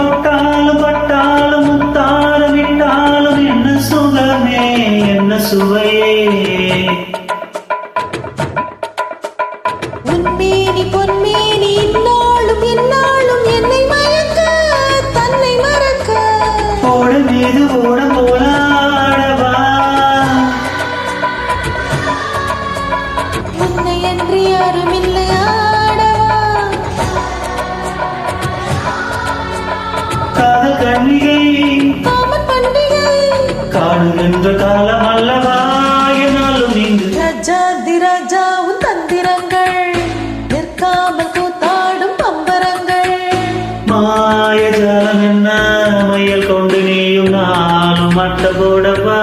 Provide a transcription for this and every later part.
தொட்டாலும் பட்டாலும் முத்தாலும் விட்டாலும் என்ன சுகமே என்ன சுவையே. உன்மேனி பொன்மேனி இந்நாளும் இந்நாளும் என்னை மயக்க தன்னை மறக்க. ஓட மீது ஓட போலாடவா உன்னை என்று யாருமே பண்டிகை காணுகின்ற காலம் அல்லவா? என்னாலும் நீங்கு ரஜாதி ராஜா உன் தந்திரங்கள் நிற்காமல் கூத்தாடும் பம்பரங்கள். மாயஜாலம் என்ன? மையல் கொண்டு நீயும் நானும் மட்ட போடவா?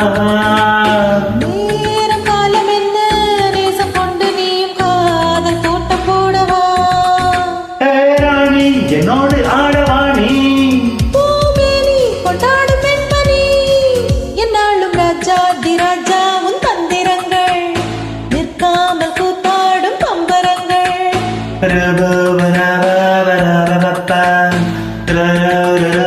Da da da da da da da da da da da da.